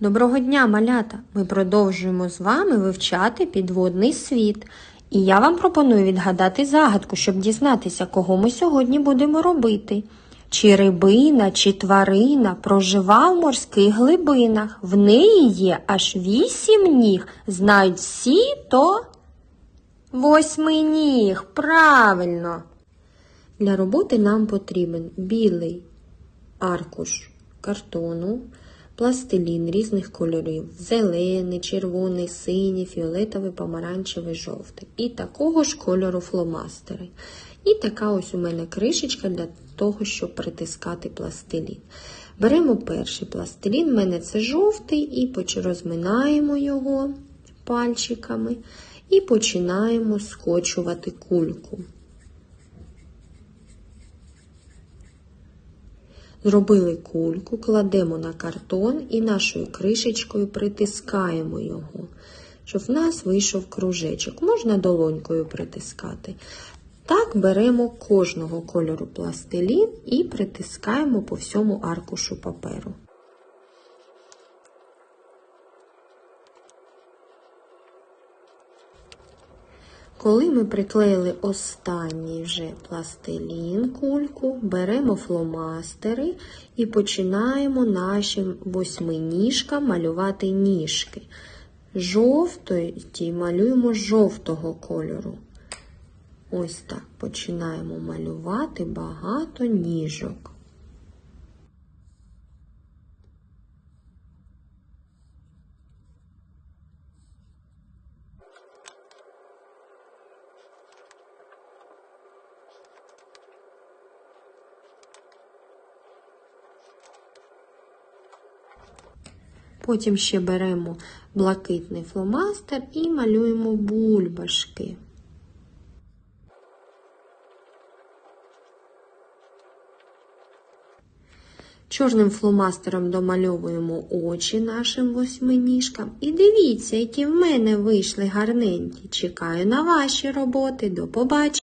Доброго дня, малята! Ми продовжуємо з вами вивчати підводний світ. І я вам пропоную відгадати загадку, щоб дізнатися, кого ми сьогодні будемо робити. Чи рибина, чи тварина прожива в морських глибинах. В неї є аж вісім ніг. Знають всі, то восьминіг. Правильно. Для роботи нам потрібен білий аркуш картону, пластилін різних кольорів: зелений, червоний, синій, фіолетовий, помаранчевий, жовтий. І такого ж кольору фломастери. І така ось у мене кришечка для того, щоб притискати пластилін. Беремо перший пластилін, в мене це жовтий, і розминаємо його пальчиками і починаємо скочувати кульку. Зробили кульку, кладемо на картон і нашою кришечкою притискаємо його, щоб в нас вийшов кружечок. Можна долонькою притискати. Так беремо кожного кольору пластилін і притискаємо по всьому аркушу паперу. Коли ми приклеїли останній вже пластилін, кульку, беремо фломастери і починаємо нашим восьминіжкам малювати ніжки. Жовтої малюємо жовтого кольору. Ось так починаємо малювати багато ніжок. Потім ще беремо блакитний фломастер і малюємо бульбашки. Чорним фломастером домальовуємо очі нашим восьминіжкам. І дивіться, які в мене вийшли гарненькі. Чекаю на ваші роботи. До побачення!